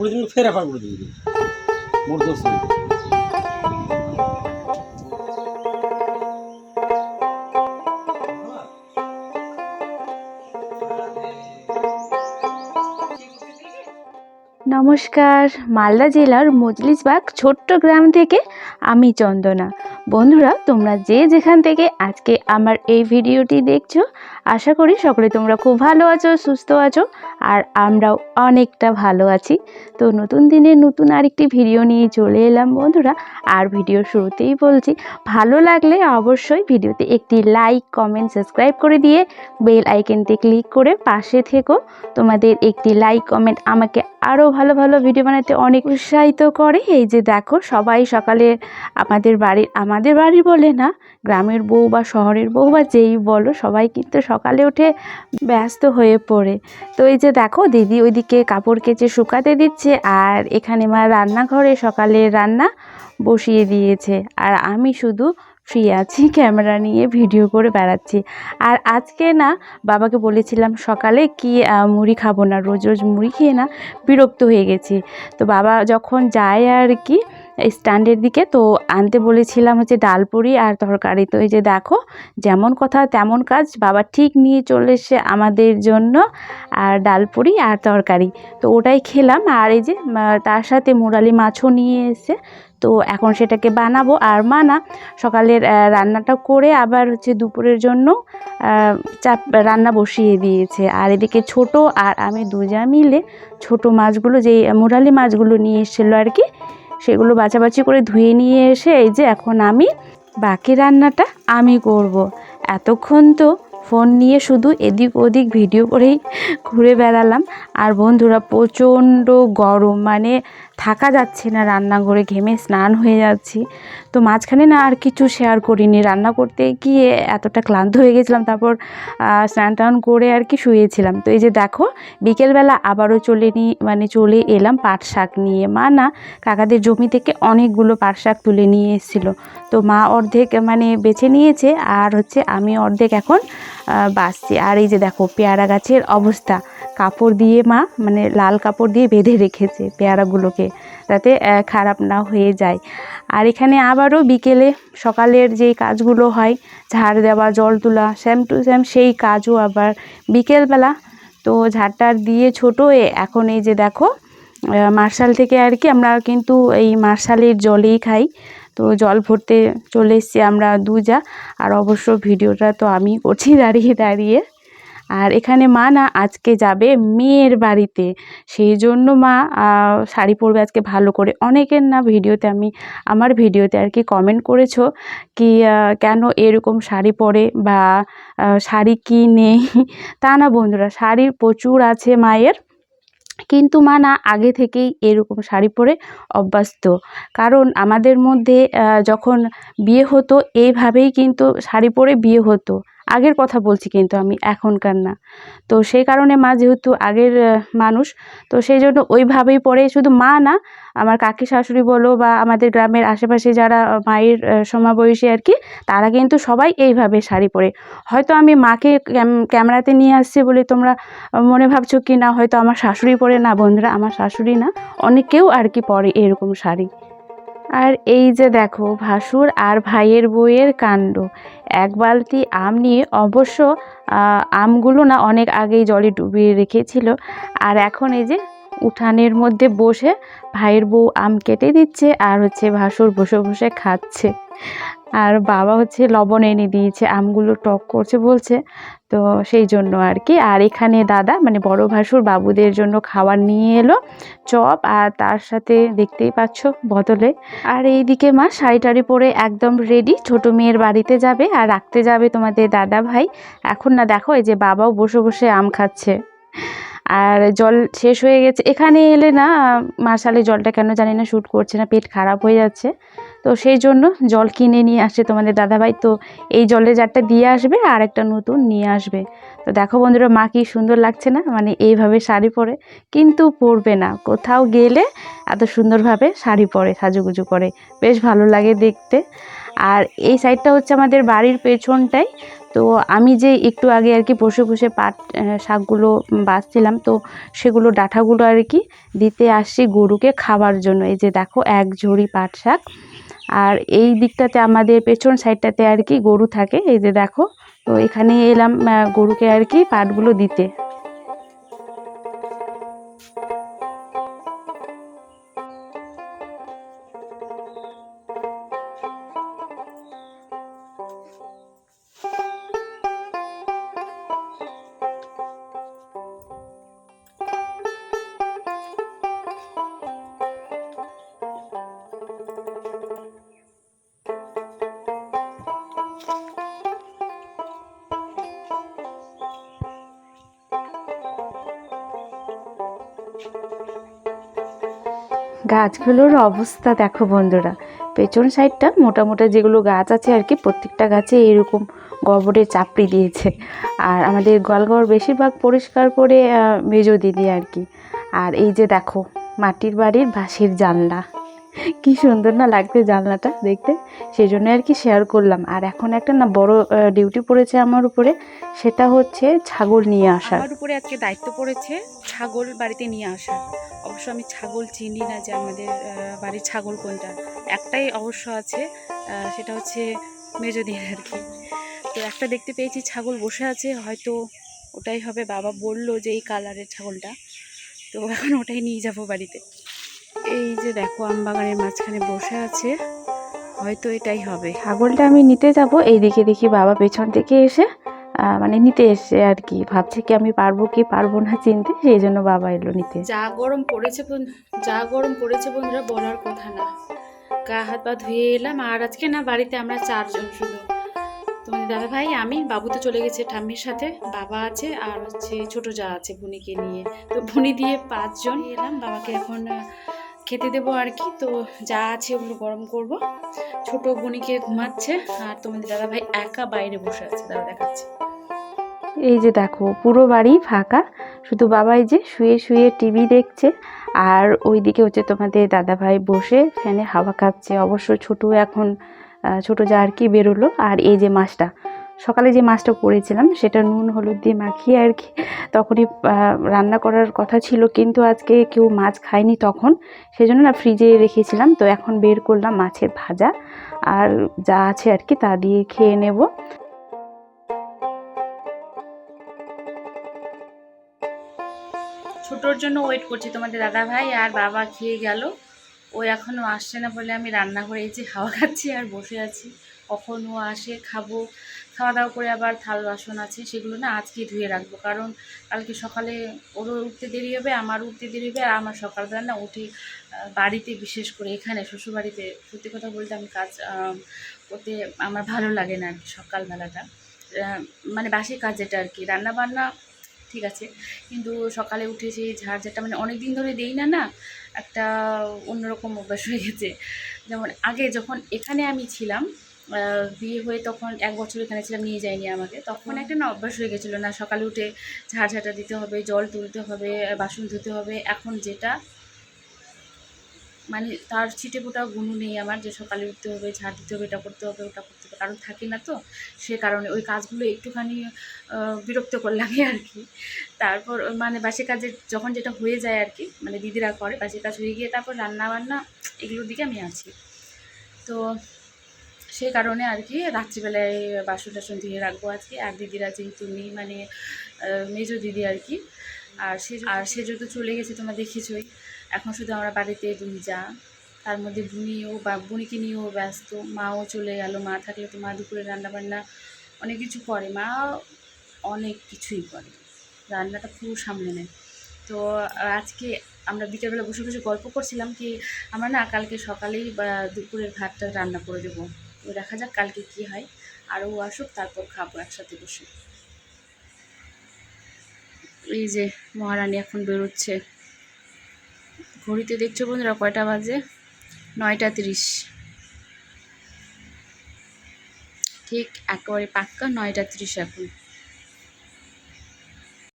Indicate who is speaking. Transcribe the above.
Speaker 1: করে দিন ফের এফআর করে দিন
Speaker 2: নমস্কার। মালদা জেলার মজলিসবাগ ছোট্ট গ্রাম থেকে আমি চন্দনা। বন্ধুরা, তোমরা যে যেখান থেকে আজকে আমার এই ভিডিওটি দেখছ, আশা করি সকলে তোমরা খুব ভালো আছো, সুস্থ আছো, আর আমরাও অনেকটা ভালো আছি। তো নতুন দিনে নতুন আরেকটি ভিডিও নিয়ে চলে এলাম বন্ধুরা, আর ভিডিও শুরুতেই বলছি, ভালো লাগলে অবশ্যই ভিডিওতে একটি লাইক, কমেন্ট, সাবস্ক্রাইব করে দিয়ে বেল আইকনটি ক্লিক করে পাশে থেকো। তোমাদের একটি লাইক, কমেন্ট আমাকে আরও ভালো ভালো ভিডিও বানাতে অনেক উৎসাহিত করে। এই যে দেখো, সবাই সকালে আমাদের বাড়ির, আমাদের বাড়ি বলে না, গ্রামের বউ বা শহরের বউ বা যেই বলো, সবাই কিন্তু সকালে উঠে ব্যস্ত হয়ে পড়ে। তো এই যে দেখো, দিদি ওইদিকে কাপড় কেচে শুকাতে দিচ্ছে আর এখানে মা রান্নাঘরে সকালে রান্না বসিয়ে দিয়েছে। আর আমি শুধু ফ্রি আছি, ক্যামেরা নিয়ে ভিডিও করে বেড়াচ্ছি। আর আজকে না, বাবাকে বলেছিলাম সকালে কি মুড়ি খাব না, রোজ রোজ মুড়ি খেয়ে না বিরক্ত হয়ে গেছি। তো বাবা যখন যায় আর কি স্ট্যান্ডের দিকে, তো আনতে বলেছিলাম হচ্ছে ডাল পুরি আর তরকারি। তো এই যে দেখো, যেমন কথা তেমন কাজ, বাবা ঠিক নিয়ে চলে এসে আমাদের জন্য আর ডাল পুরি আর তরকারি। তো ওটাই খেলাম আর এই যে তার সাথে মুরালি মাছও নিয়ে এসে তো এখন সেটাকে বানাবো আর মা না সকালের রান্নাটা করে আবার হচ্ছে দুপুরের জন্য চাপ, রান্না বসিয়ে দিয়েছে আর এদিকে ছোট আর আমি দুজা মিলে ছোট মাছগুলো, যেই মুরালি মাছগুলো নিয়ে এসেছিল আর কি, সেগুলো বাছাবাছি করে ধুয়ে নিয়ে এসে এই যে এখন আমি বাকি রান্নাটা আমি করব। এতক্ষণ তো ফোন নিয়ে শুধু এদিক ওদিক ভিডিও করেই ঘুরে বেড়ালাম আর বন্ধুরা প্রচণ্ড গরম মানে থাকা যাচ্ছে না, রান্নাঘরে ঘেমে স্নান হয়ে যাচ্ছি। তো মাঝখানে না আর কিছু শেয়ার করিনি। রান্না করতে গিয়ে এতটা ক্লান্ত হয়ে গেছিলাম, তারপর স্নান টান করে আর কি শুয়েছিলাম। তো এই যে দেখো, বিকেলবেলা আবারও চলে নি মানে চলে এলাম পাট শাক নিয়ে। মা না কাকাদের জমি থেকে অনেকগুলো পাট শাক তুলে নিয়ে এসেছিল। তো মা অর্ধেক মানে বেছে নিয়েছে আর হচ্ছে আমি অর্ধেক এখন বাছছি আর এই যে দেখো, পেয়ারা গাছের অবস্থা। কাপড় দিয়ে মা মানে লাল কাপড় দিয়ে বেঁধে রেখেছে পেয়ারাগুলোকে, যাতে খারাপ না হয়ে যায়। আর এখানে আবারও বিকেলে সকালের যেই কাজগুলো হয়, ঝাড় দেওয়া, জল তোলা স্যাম টু স্যাম সেই কাজও আবার বিকেলবেলা। তো ঝাড়টার দিয়ে ছোটো এখন এই যে দেখো মার্শাল থেকে আর কি আমরা কিন্তু এই মার্শালের জলেই খাই। তো জল ভরতে চলে এসেছি আমরা দুজা, আর অবশ্য ভিডিওটা তো আমি করছি দাঁড়িয়ে দাঁড়িয়ে। আর এখানে মা না আজকে যাবে মেয়ের বাড়িতে। সেই জন্য মা শাড়ি পরবে আজকে ভালো করে। অনেকের না ভিডিওতে আমি, আমার ভিডিওতে আর কি কমেন্ট করেছ কি কেন এরকম শাড়ি পরে বা শাড়ি কি নেই? তা না বন্ধুরা শাড়ির প্রচুর আছে মায়ের। কিন্তু মা না আগে থেকেই এরকম শাড়ি পরে অভ্যস্ত। কারণ আমাদের মধ্যে যখন বিয়ে হতো, এইভাবেই কিন্তু শাড়ি পরে বিয়ে হতো। আগের কথা বলছি কিন্তু আমি এখনকার না। তো সেই কারণে মা যেহেতু আগের মানুষ, তো সেই জন্য ওইভাবেই পরে শুধু মা না, আমার কাকি শাশুড়ি বলো বা আমাদের গ্রামের আশেপাশে যারা মায়ের সমাবয়সী আর কি, তারা কিন্তু সবাই এইভাবে শাড়ি পরে। হয়তো আমি মাকে ক্যামেরাতে নিয়ে আসছি বলে তোমরা মনে ভাবছ কি না, হয়তো আমার শাশুড়ি পরে না, বন্ধুরা, আমার শাশুড়ি না অনেকেও আর কি পরে এরকম শাড়ি। আর এই যে দেখো, ভাসুর আর ভাইয়ের বইয়ের কাণ্ড। এক বালতি আম নিয়ে অবশ্য আমগুলো না অনেক আগেই জলে ডুবিয়ে রেখেছিল। আর এখন এই যে উঠানের মধ্যে বসে ভাইয়ের বউ আম কেটে দিচ্ছে আর হচ্ছে ভাসুর বসে বসে খাচ্ছে। আর বাবা হচ্ছে লবণ এনে দিয়েছে, আমগুলো টক করছে বলছে। তো সেই জন্য আর কি। আর এখানে দাদা মানে বড় ভাসুর বাবুদের জন্য খাবার নিয়ে এলো চপ আর তার সাথে দেখতেই পাচ্ছ বদলে। আর এইদিকে মা শাড়ি টাড়ি পরে একদম রেডি ছোট মেয়ের বাড়িতে যাবে আর রাখতে যাবে তোমাদের দাদা ভাই। এখন না দেখো, এই যে বাবাও বসে বসে আম খাচ্ছে। আর জল শেষ হয়ে গেছে। এখানে এলে না, মার্শালে জলটা কেন জানি না শ্যুট করছে না, পেট খারাপ হয়ে যাচ্ছে। তো সেই জন্য জল কিনে নিয়ে আসছে তোমাদের দাদাভাই। তো এই জলের জারটা দিয়ে আসবে আর একটা নতুন নিয়ে আসবে। তো দেখো বন্ধুরা, মা কি সুন্দর লাগছে না? মানে এইভাবে শাড়ি পরে, কিন্তু পরবে না। কোথাও গেলে এত সুন্দরভাবে শাড়ি পরে, সাজুগুজু করে। বেশ ভালো লাগে দেখতে। আর এই সাইডটা হচ্ছে আমাদের বাড়ির পেছনটাই তো আমি যে একটু আগে আর কি বসে বসে পাট শাকগুলো বাঁচছিলাম, তো সেগুলো ডাঁটাগুলো আর কি দিতে আসছি গরুকে খাবার জন্য। এই যে দেখো, এক ঝুড়ি পাট শাক। আর এই দিকটাতে আমাদের পেছন সাইডটাতে আর কি গরু থাকে। এই যে দেখো, তো এখানে এলাম গরুকে আর কি পাটগুলো দিতে। গাছগুলোর অবস্থা দেখো বন্ধুরা। পেছন সাইডটা মোটা মোটা যেগুলো গাছ আছে আর কি, প্রত্যেকটা গাছে এরকম গোবরে চাপড়ি দিয়েছে। আর আমাদের গোয়ালঘর বেশিরভাগ পরিষ্কার করে মেজো দিদি আর কি। আর এই যে দেখো, মাটির বাড়ির বাঁশের জানলা। কি সুন্দর না লাগছে জানলাটা দেখতে। সেই জন্য আর কি শেয়ার করলাম। আর এখন একটা না বড় ডিউটি পড়েছে আমার উপরে, সেটা হচ্ছে ছাগল নিয়ে আসা
Speaker 3: আমার উপরে আজকে দায়িত্ব পড়েছে ছাগল বাড়িতে নিয়ে আসা অবশ্য আমি ছাগল চিনি না যে আমাদের বাড়ির ছাগল কোনটা। একটাই অবশ্য আছে সেটা হচ্ছে মেজদিন আর কি। তো একটা দেখতে পেয়েছি ছাগল বসে আছে, হয়তো ওটাই হবে। বাবা বলল যে এই কালারের ছাগলটা। তো এখন ওটাই নিয়ে যাব বাড়িতে। এই যে দেখো আম বাগানের মাঝখানে বসে আছে হয়তো এটাই হবে।
Speaker 2: ছাগলটা আমি নিতে যাব এইদিকে দেখি বাবা পেছন থেকে এসে মানে নিতে এসে আর কি। ভাবছে কি আমি পারব কি পারব না চিনতে সেই জন্য বাবা এলো নিতে।
Speaker 3: যা গরম পড়েছে যা গরম পড়েছে বন্ধুরা বলার কথা না। গা হাত পা ধুয়ে এলাম আর আজকে না বাড়িতে আমরা চারজন শুধু। তোমাদের দাদা ভাই আমি বাবু তো চলে গেছে ঠাম্মির সাথে বাবা আছে আর হচ্ছে ছোট যা আছে বুনিকে নিয়ে। তো বুনি দিয়ে পাঁচজন এলাম বাবাকে এখন খেতে দেবো আর কি। তো যা আছে ওগুলো গরম করব। ছোট বুনিকে ঘুমাচ্ছে আর তোমাদের দাদা ভাই একা বাইরে বসে আছে। দাদা দেখাচ্ছে।
Speaker 2: এই যে দেখো, পুরো বাড়ি ফাঁকা। শুধু বাবাই যে শুয়ে শুয়ে টিভি দেখছে। আর ওইদিকে হচ্ছে তোমাদের দাদাভাই বসে ফ্যানে হাওয়া খাচ্ছে। অবশ্য ছোট এখন ছোট যা আর কি বেরোলো। আর এই যে মাছটা সকালে যে মাছটা করেছিলাম, সেটা নুন, হলুদ দিয়ে মাখিয়ে আর কি, তখনই রান্না করার কথা ছিল, কিন্তু আজকে কেউ মাছ খায়নি তখন, সেজন্য না ফ্রিজে রেখেছিলাম, তো এখন বের করলাম মাছের ভাজা, আর যা আছে আর কি তা দিয়ে খেয়ে নেব।
Speaker 3: ছোটোর জন্য ওয়েট করছি তোমাদের দাদা ভাই, আর বাবা খেয়ে গেল, ও এখনও আসছে না বলে আমি রান্না করে এই যে হাওয়া খাচ্ছি আর বসে আছি। কখন ও আসে, খাব। খাওয়া দাওয়া করে আবার থাল বাসন আছে, সেগুলো না আজকে ধুয়ে রাখব। কারণ কালকে সকালে ওরও উঠতে দেরি হবে আমার উঠতে দেরি হবে, আর আমার সকালবেলা না উঠে বাড়িতে বিশেষ করে এখানে শ্বশুরবাড়িতে, সত্যি কথা বলতে আমি কাজ করতে আমার ভালো লাগে না আর কি সকালবেলাটা। মানে বাসি কাজ যেটা আর কি রান্না বান্না ঠিক আছে, কিন্তু সকালে উঠে সেই ঝাড় ঝাড়টা মানে অনেক দিন ধরে দেই না না, একটা অন্যরকম অভ্যাস হয়ে গেছে। যেমন আগে যখন এখানে আমি ছিলাম বিয়ে হয়ে তখন এক বছর এখানে ছিলাম নিয়ে যায়নি আমাকে। তখন একটা না অভ্যাস হয়ে গেছিল না সকালে উঠে ঝাড় ঝাঁটা দিতে হবে জল তুলতে হবে বাসন ধুতে হবে। এখন যেটা মানে তার ছিটে ফোটা গুণও নেই আমার যে সকালে উঠতে হবে ঝাড় দিতে হবে এটা করতে হবে ওটা করতে হবে। কারণ থাকি না তো সে কারণে ওই কাজগুলো একটুখানি বিরক্তকর লাগে আর কি। তারপর মানে বাসি কাজে যখন যেটা হয়ে যায় আর কি মানে দিদিরা করে বাসি কাজ হয়ে গিয়ে তারপর রান্না বান্না এগুলোর দিকে আমি আছি। তো সে কারণে আর কি রাত্রিবেলায় বাসন টাসন ধুয়ে রাখব আজকে। আর দিদিরা যেহেতু নেই মানে মেজো দিদি আর কি। আর সে আর সে যেহেতু চলে গেছে, তোমরা দেখেছই। এখন শুধু আমরা বাড়িতে দুই যা তার মধ্যে বুনিও বা বুনিকে নিয়েও ব্যস্ত। মাও চলে গেল, মা থাকলে তো মা দুপুরে রান্না বান্না অনেক কিছু করে। মা অনেক কিছুই করে। রান্নাটা পুরো সামলে নেয়। তো আজকে আমরা বিকেলবেলা বসে বসে গল্প করছিলাম কি, আমরা না কালকে সকালেই বা, দুপুরের ভাতটা রান্না করে দেবো। তো দেখা যাক কালকে কি হয়। আরও আসুক, তারপর খাব একসাথে বসে। এই যে মহারানী এখন বেরোচ্ছে। ঘড়িতে দেখছ বন্ধুরা কয়টা বাজে? নয়টা তিরিশ। ঠিক, একেবারে পাক্কা নয়টা তিরিশ এখন।